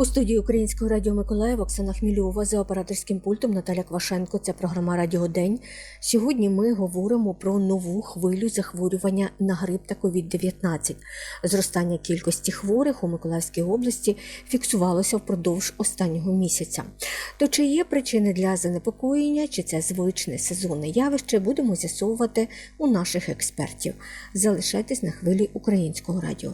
У студії Українського радіо Миколаїв Оксана Хмільова за операторським пультом Наталя Квашенко. Це програма Радіо День. Сьогодні ми говоримо про нову хвилю захворювання на грип та COVID-19. Зростання кількості хворих у Миколаївській області фіксувалося впродовж останнього місяця. То чи є причини для занепокоєння, чи це звичне сезонне явище, будемо з'ясовувати у наших експертів. Залишайтесь на хвилі українського радіо.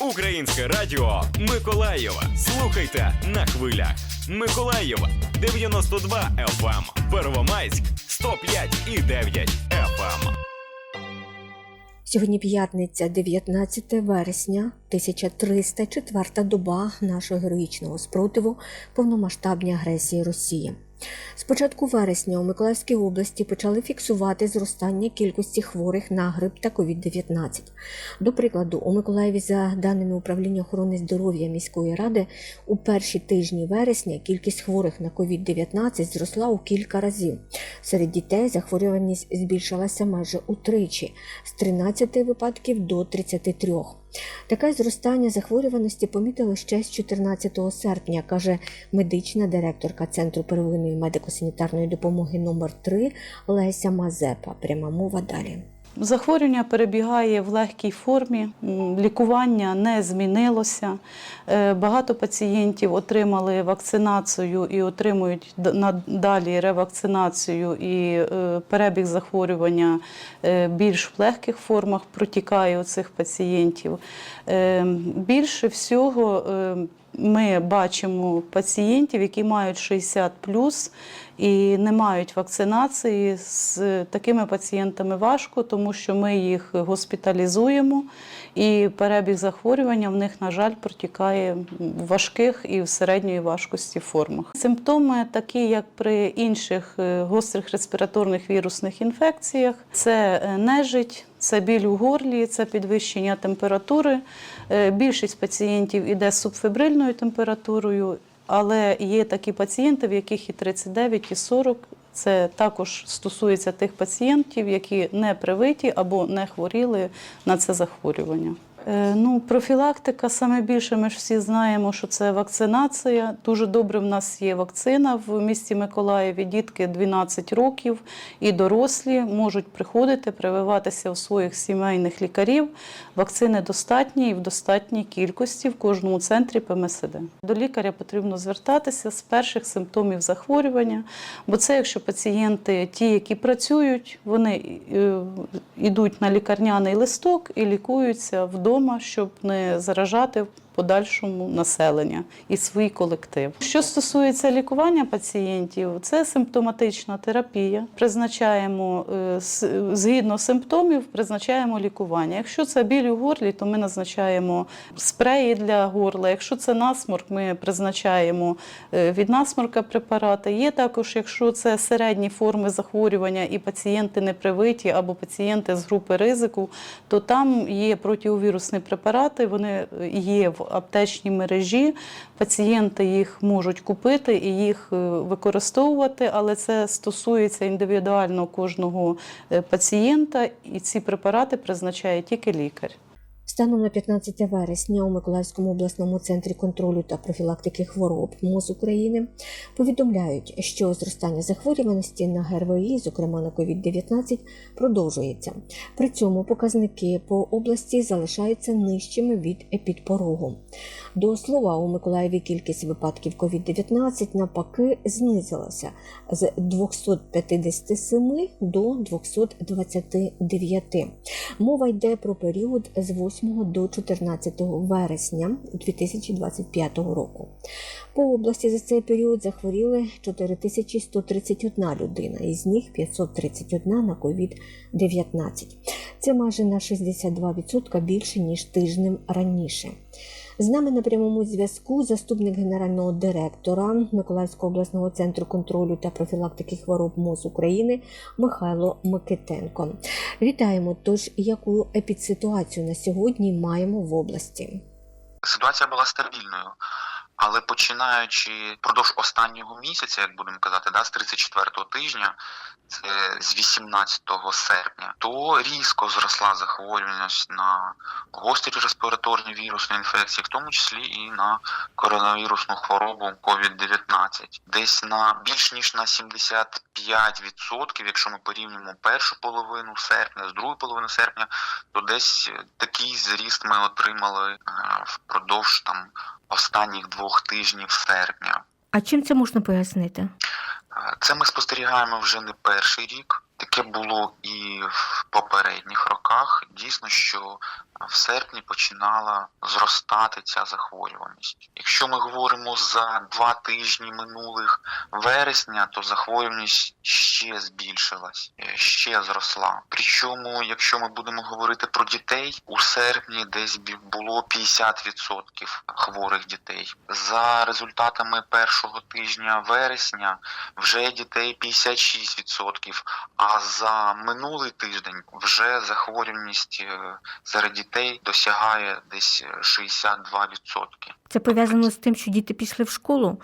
Українське радіо Миколаєва. Слухайте на хвилях. Миколаєва 92 FM. Первомайськ 105 і 9 FM. Сьогодні п'ятниця, 19 вересня, 1304 доба нашого героїчного спротиву повномасштабній агресії Росії. З початку вересня у Миколаївській області почали фіксувати зростання кількості хворих на грип та COVID-19. До прикладу, у Миколаєві, за даними управління охорони здоров'я міської ради, у перші тижні вересня кількість хворих на COVID-19 зросла у кілька разів. Серед дітей захворюваність збільшилася майже утричі з 13 випадків до 33. Таке зростання захворюваності помітили ще з 14 серпня, каже медична директорка Центру первинної медико-санітарної допомоги номер 3 Леся Мазепа. Пряма мова далі. Захворювання перебігає в легкій формі, лікування не змінилося. Е, Багато пацієнтів отримали вакцинацію і отримують надалі ревакцинацію, і е, перебіг захворювання е, більш в легких формах протікає у цих пацієнтів. Більше всього ми бачимо пацієнтів, які мають 60 і не мають вакцинації. З такими пацієнтами важко, тому що ми їх госпіталізуємо, і перебіг захворювання в них, на жаль, протікає в важких і в середньої важкості формах. Симптоми, такі як при інших е, гострих респіраторних вірусних інфекціях, це е, нежить. Це біль у горлі, це підвищення температури. Е, Більшість пацієнтів іде з субфебрильною температурою, але є такі пацієнти, в яких і 39, і 40. Це також стосується тих пацієнтів, які не привиті або не хворіли на це захворювання. Е, Ну, профілактика саме більше. Ми ж всі знаємо, що це вакцинація. Дуже добре в нас є вакцина в місті Миколаєві. Дітки 12 років і дорослі можуть приходити, прививатися у своїх сімейних лікарів. Вакцини достатні і в достатній кількості в кожному центрі ПМСД. До лікаря потрібно звертатися з перших симптомів захворювання, бо це якщо пацієнти, ті, які працюють, вони е, йдуть на лікарняний листок і лікуються вдома, щоб не заражати подальшому населення і свій колектив. Що стосується лікування пацієнтів, це симптоматична терапія. Призначаємо е, згідно симптомів, призначаємо лікування. Якщо це біль у горлі, то ми назначаємо спреї для горла. Якщо це насморк, ми призначаємо е, від насморка препарати. Є також, якщо це середні форми захворювання і пацієнти непривиті або пацієнти з групи ризику, то там є протиовірусні препарати, вони є в аптечній мережі. Пацієнти їх можуть купити і їх е, використовувати, але це стосується індивідуально кожного е, пацієнта, і ці препарати призначає тільки лікар. Станом на 15 вересня у Миколаївському обласному центрі контролю та профілактики хвороб МОЗ України повідомляють, що зростання захворюваності на ГРВІ, зокрема на COVID-19, продовжується. При цьому показники по області залишаються нижчими від епідпорогу. До слова, у Миколаєві кількість випадків COVID-19 навпаки знизилася з 257 до 229. Мова йде про період з 8 до 14 вересня 2025 року. По області за цей період захворіли 4131 людина, із них 531 на COVID-19. Це майже на 62% більше, ніж тижнем раніше. З нами на прямому зв'язку заступник генерального директора Миколаївського обласного центру контролю та профілактики хвороб МОЗ України Михайло Микитенко. Вітаємо. Тож, яку епідситуацію на сьогодні маємо в області? Ситуація була стабільною, але починаючи впродовж останнього місяця, як будемо казати, да, з 34-го тижня, з 18 серпня, то різко зросла захворюваність на гострі респіраторні вірусні інфекції, в тому числі і на коронавірусну хворобу COVID-19. Десь на більш ніж на 75%, якщо ми порівнюємо першу половину серпня з другою половиною серпня, то десь такий зріст ми отримали е, впродовж там останніх двох тижнів серпня. А чим це можна пояснити? Е, Це ми спостерігаємо вже не перший рік. Таке було і в попередніх роках. Дійсно, що в серпні починала зростати ця захворюваність. Якщо ми говоримо за два тижні минулих вересня, то захворюваність ще збільшилась, е, ще зросла. Причому, якщо ми будемо говорити про дітей, у серпні десь було 50% хворих дітей. За результатами першого тижня вересня вже дітей 56%, а за минулий тиждень вже захворюваність е, серед дітей досягає десь е, 62%. Це пов'язано з тим, що діти пішли в школу.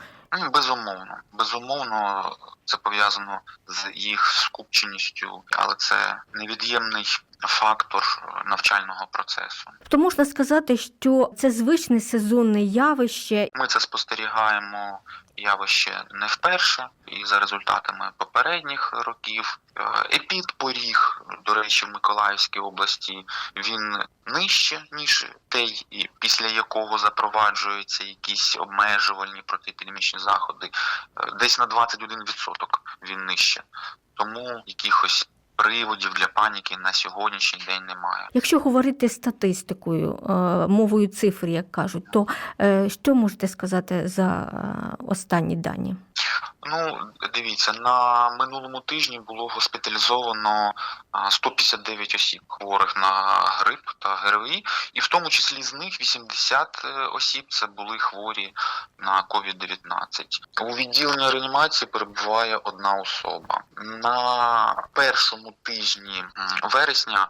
Безумовно, безумовно, це пов'язано з їх скупченістю, але це невід'ємний фактор е, навчального процесу. То можна сказати, що це звичне сезонне явище. Ми це спостерігаємо явище не вперше, і за результатами попередніх років. Е, Епідпоріг, до речі, в Миколаївській області він нижче, ніж той, і після якого запроваджуються якісь обмежувальні протиепідемічні заходи. Десь на 21% він нижче. Тому якихось приводів для паніки на сьогоднішній день немає. Якщо говорити статистикою, е, мовою цифр, як кажуть, то е, що можете сказати за е, останні дані? Ну, дивіться, на минулому тижні було госпіталізовано а, 159 осіб хворих на грип та ГРВІ, і в тому числі з них 80 е, осіб це були хворі на COVID-19. У відділенні реанімації перебуває одна особа. На першому тижні вересня,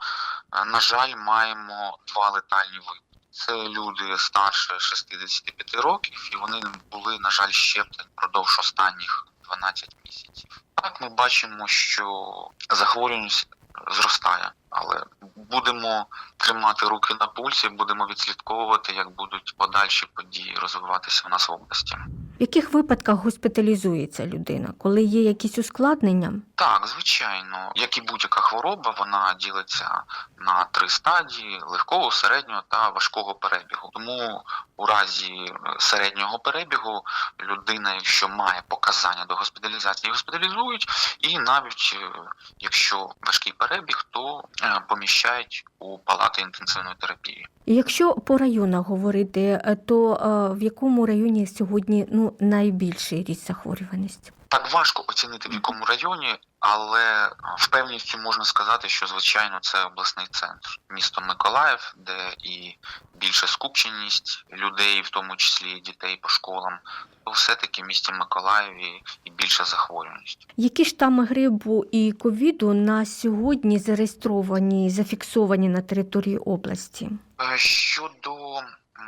е, на жаль, маємо два летальні випадки. Це люди старше 65 років, і вони були, на жаль, щеплені впродовж останніх 12 місяців. Так ми бачимо, що захворюваність зростає, але будемо тримати руки на пульсі, будемо відслідковувати, як будуть подальші події розвиватися в нас в області. В яких випадках госпіталізується людина, коли є якісь ускладнення? Так, звичайно, як і будь-яка хвороба, вона ділиться на три стадії: легкого, середнього та важкого перебігу. Тому у разі е, середнього перебігу людина, якщо має показання до госпіталізації, госпіталізують, і навіть е, якщо важкий перебіг, то е, поміщають у палати інтенсивної терапії. Якщо по районах говорити, е, то е, в якому районі сьогодні ну найбільший ріст захворюваності? Так важко оцінити в якому районі, але впевненістю можна сказати, що звичайно це обласний центр, місто Миколаїв, де і більша скупченість людей, в тому числі і дітей по школам, то все-таки в місті Миколаєві і більша захворюваність. Які штами грипу і ковіду на сьогодні зареєстровані, зафіксовані на території області? Е, Щодо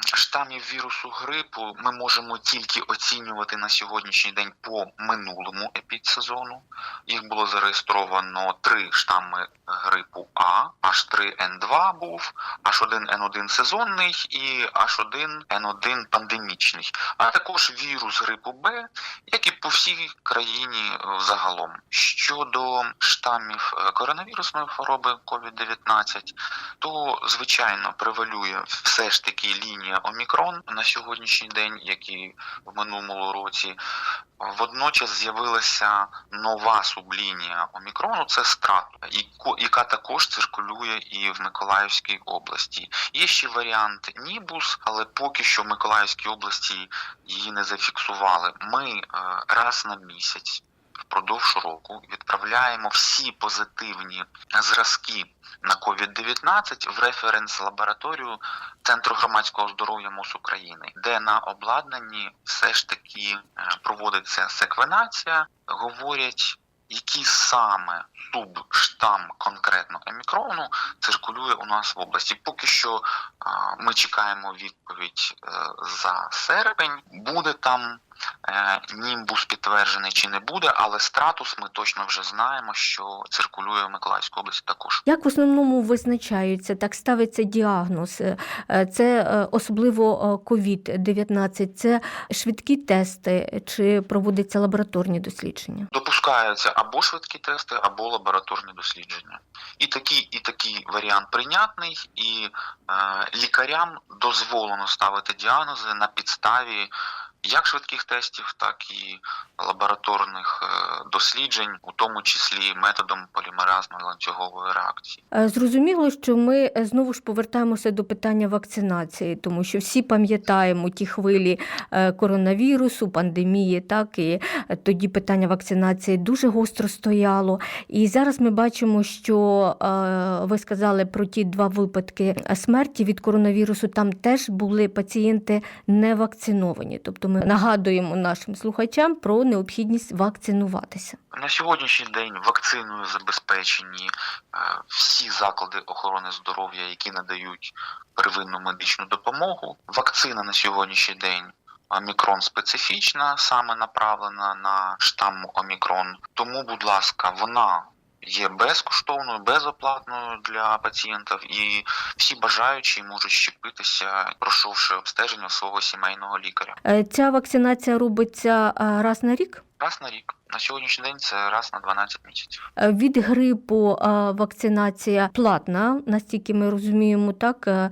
штамів вірусу грипу, ми можемо тільки оцінювати на сьогоднішній день по минулому епідсезону. Їх було зареєстровано три штами грипу А, H3N2 був, H1N1 сезонний і H1N1 пандемічний, а також вірус грипу Б, як і по всій країні загалом. Щодо штамів е, коронавірусної хвороби COVID-19, то звичайно превалює все ж таки лінія Омікрон на сьогоднішній день, як і в минулому році. Водночас з'явилася нова сублінія Омікрону, це страт, яка також циркулює і в Миколаївській області. Є ще варіант Нібус, але поки що в Миколаївській області її не зафіксували. Ми е, раз на місяць. Впродовж року відправляємо всі позитивні зразки на COVID-19 в референс-лабораторію Центру громадського здоров'я МОЗ України, де на обладнанні все ж таки е, проводиться секвенація, говорять, який саме субштам конкретно емікрону циркулює у нас в області. Поки що Ми чекаємо відповідь е, за серпень. Буде там е, німбус підтверджений чи не буде, але статус ми точно вже знаємо, що циркулює в Миколаївській області також. Як в основному визначаються, так ставиться діагноз? Е, Це особливо COVID-19, це швидкі тести чи проводяться лабораторні дослідження? Допускаються або швидкі тести, або лабораторні дослідження. І такий, і такий варіант прийнятний, і е, лікарям дозволено ставити діагнози на підставі як швидких тестів, так і лабораторних е, досліджень, у тому числі методом полімеразної ланцюгової реакції. Е, Зрозуміло, що ми е, знову ж повертаємося до питання вакцинації, тому що всі пам'ятаємо ті хвилі коронавірусу, пандемії, так і тоді питання вакцинації дуже гостро стояло. І зараз ми бачимо, що ви сказали про ті два випадки смерті від коронавірусу. Там теж були пацієнти не вакциновані. Тобто ми нагадуємо нашим слухачам про необхідність вакцинуватися. На сьогоднішній день вакциною забезпечені е, всі заклади охорони здоров'я, які надають первинну медичну допомогу. Вакцина на сьогоднішній день. Омікрон специфічна, саме направлена на штам Омікрон. Тому, будь ласка, вона є безкоштовною, безоплатною для пацієнтів, і всі бажаючі можуть щепитися, пройшовши обстеження свого сімейного лікаря. Е, Ця вакцинація робиться е, раз на рік. Раз на рік. На сьогоднішній день це раз на 12 місяців. Е, Від грипу е, вакцинація платна, настільки ми розуміємо, так е,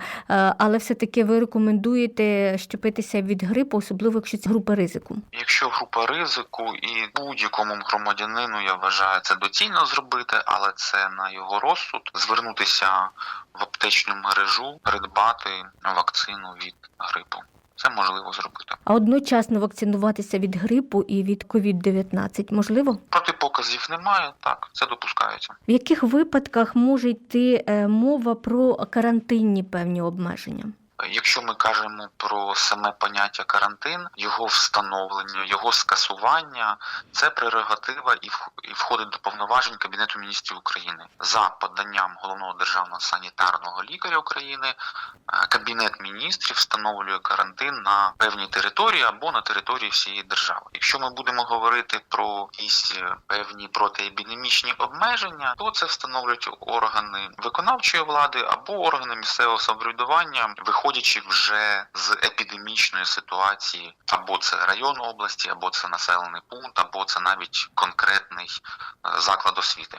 але все-таки ви рекомендуєте щепитися від грипу, особливо якщо це група ризику. Якщо група ризику і будь-якому громадянину я вважаю це доцільно зробити, але це на його розсуд звернутися в аптечну мережу, придбати вакцину від грипу. Це можливо зробити. А одночасно вакцинуватися від грипу і від COVID-19 можливо? Протипоказів немає, так це допускається. В яких випадках може йти е, мова про карантинні певні обмеження? Якщо ми кажемо про саме поняття карантин, його встановлення, його скасування це прерогатива і вх- входить до повноважень Кабінету міністрів України за поданням головного державного санітарного лікаря України. е, Кабінет міністрів встановлює карантин на певній території або на території всієї держави. Якщо ми будемо говорити про якісь е, певні протиепідемічні обмеження, то це встановлюють органи виконавчої влади або органи місцевого самоврядування, виходячи вже з епідемічної ситуації, або це район області, або це населений пункт, або це навіть конкретний е, заклад освіти.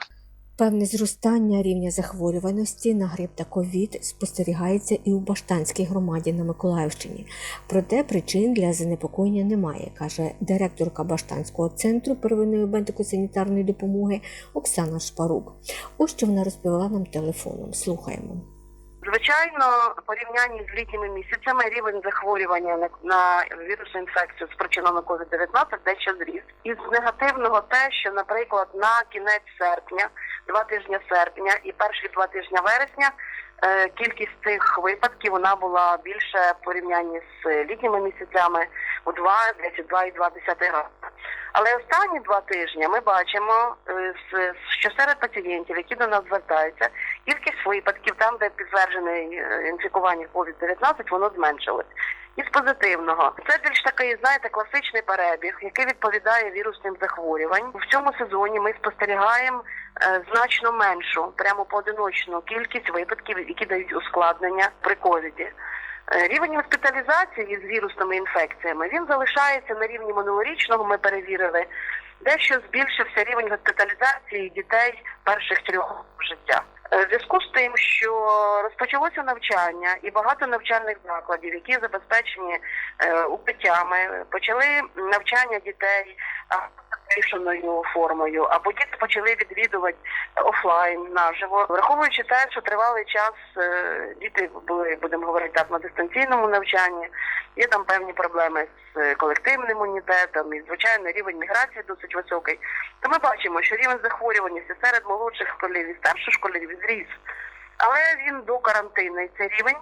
Певне зростання рівня захворюваності на грип та ковід спостерігається і у Баштанській громаді на Миколаївщині. Проте причин для занепокоєння немає, каже директорка Баштанського центру первинної медико-санітарної допомоги Оксана Шпарук. Ось що вона розповіла нам телефоном. Слухаємо. Звичайно, в порівнянні з літніми місяцями рівень захворювання на, на вірусну інфекцію спричинену COVID-19 дещо зріс. Із негативного те, що, наприклад, на кінець серпня, два тижні серпня і перші два тижні вересня кількість цих випадків вона була більше в порівнянні з літніми місяцями у 2, 22,2 рази. Але останні два тижні ми бачимо, е, що серед пацієнтів, які до нас звертаються, кількість випадків там, де підтверджене е, інфікування COVID-19, воно зменшилось. Із позитивного це більш такий, знаєте, класичний перебіг, який відповідає вірусним захворювань. В цьому сезоні ми спостерігаємо е, значно меншу, прямо поодиночну кількість випадків, які дають ускладнення при ковіді. Е, Рівень госпіталізації з вірусними інфекціями він залишається на рівні минулорічного. Ми перевірили. Дещо збільшився рівень госпіталізації дітей перших трьох років життя. Е, зв'язку з тим, що розпочалося навчання і багато навчальних закладів, які забезпечені е, укриттями, почали навчання дітей змішаною формою, або діти почали відвідувати офлайн наживо, враховуючи те, що тривалий час е, діти були, будемо говорити так, на дистанційному навчанні. Є там певні проблеми з е, колективним імунітетом, і звичайно рівень міграції досить високий. То ми бачимо, що рівень захворюваності серед молодших школярів і старших школярів зріс. Але він до карантинний цей рівень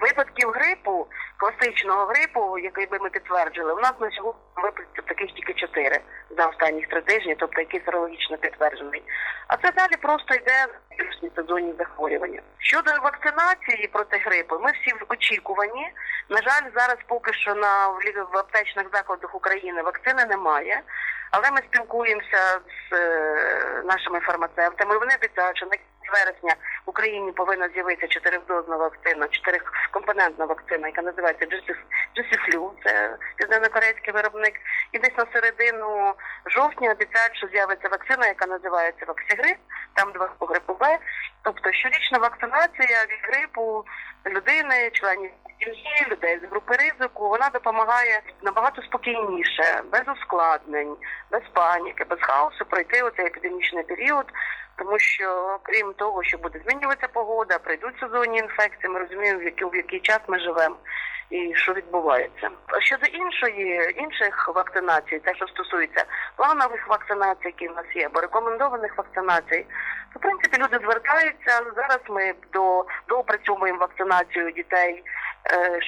випадків грипу, класичного грипу, який би ми підтверджили, у нас на сьогодні випадків таких тільки чотири за останні три тижні, тобто який серологічно підтверджений. А це далі просто йде вірусні сезонні захворювання. Щодо вакцинації проти грипу, ми всі в очікуванні. На жаль, зараз поки що на в аптечних закладах України вакцини немає. Але ми спілкуємося з е, нашими фармацевтами. Вони обіцяють, що вересня в Україні повинна з'явитися чотиридозна вакцина, чотирикомпонентна вакцина, яка називається Джесіфлю, це південнокорейський виробник. І десь на середину жовтня обіцяють, що з'явиться вакцина, яка називається Ваксігрип, там два грипу Б. Тобто щорічна вакцинація від грипу людини, членів сім'ї, людей з групи ризику, вона допомагає набагато спокійніше, без ускладнень, без паніки, без хаосу пройти оцей епідемічний період. Тому що крім того, що буде змінюватися погода, прийдуть сезонні інфекції, ми розуміємо, в який, в який час ми живемо і що відбувається. А Щодо іншої інших вакцинацій, те, що стосується планових вакцинацій, які в нас є, або рекомендованих вакцинацій, то в принципі люди звертаються. Зараз ми до доопрацьовуємо вакцинацію дітей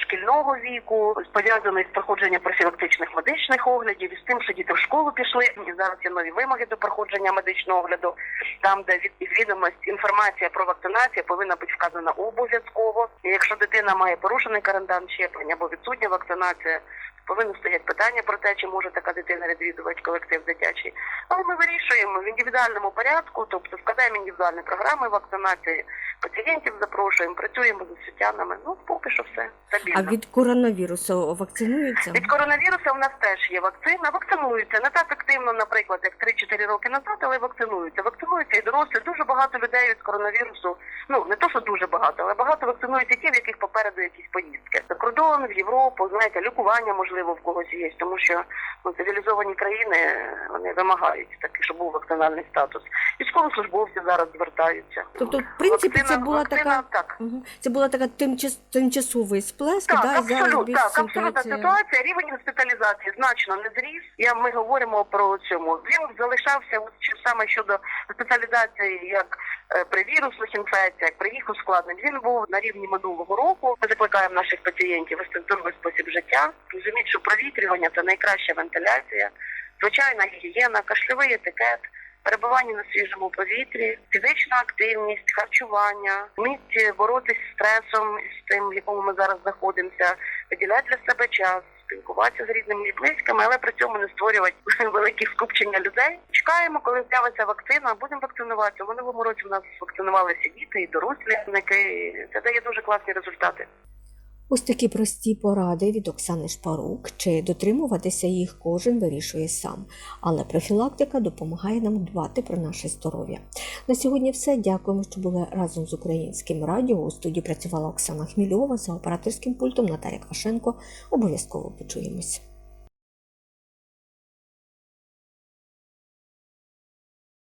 шкільного віку, пов'язаний з проходженням профілактичних медичних оглядів, і з тим, що діти в школу пішли. Зараз є нові вимоги до проходження медичного огляду, там, де відвідомость інформація про вакцинацію повинна бути вказана обов'язково. І якщо дитина має порушений карантин щеплення або відсутня вакцинація, повинно стояти питання про те, чи може така дитина відвідувати колектив дитячий. Але ми вирішуємо в індивідуальному порядку, тобто складаємо індивідуальні програми вакцинації, пацієнтів запрошуємо, працюємо з освітянами. Ну поки що все стабільно. А від коронавірусу вакцинуються? Від коронавіруса у нас теж є вакцина. Вакцинуються не так активно, наприклад, як 3-4 роки назад, але вакцинуються. Вакцинуються і дорослі. Дуже багато людей від коронавірусу. Ну не то, що дуже багато, але багато вакцинуються ті, в яких попереду якісь поїздки. За кордон, в Європу, знаєте, лікування можливо в когось є, тому що ну, цивілізовані країни вони вимагають такий, щоб був вакцинальний статус. Військовослужбовці зараз звертаються. Тобто, в принципі, це була вакцина, така так. Мгм. Це була така тимчас, тимчасовий сплеск, Так, да, абсолютно, так, абсолютна ситуація- ситуація. Рівень госпіталізації значно не зріс. Я ми говоримо про цьому. Він залишався от саме щодо госпіталізації, як е, при вірусних інфекціях, при їх ускладнень. Він був на рівні минулого року. Ми закликаємо наших пацієнтів вести здоровий спосіб життя. Розуміти, що провітрювання це найкраща вентиляція, звичайна гігієна, кашльовий етикет. Перебування на свіжому повітрі, фізична активність, харчування, вмість боротися з стресом, з тим, в якому ми зараз знаходимося, виділяти для себе час, спілкуватися з різними і близькими, але при цьому не створювати великі скупчення людей. Чекаємо, коли з'явиться вакцина, будемо вакцинуватися. У минулому році в нас вакцинувалися діти і дорослі. Це дає дуже класні результати. Ось такі прості поради від Оксани Шпарук. Чи дотримуватися їх кожен вирішує сам. Але профілактика допомагає нам дбати про наше здоров'я. На сьогодні все. Дякуємо, що були разом з українським радіо. У студії працювала Оксана Хмільова за операторським пультом Наталія Квашенко. Обов'язково почуємось.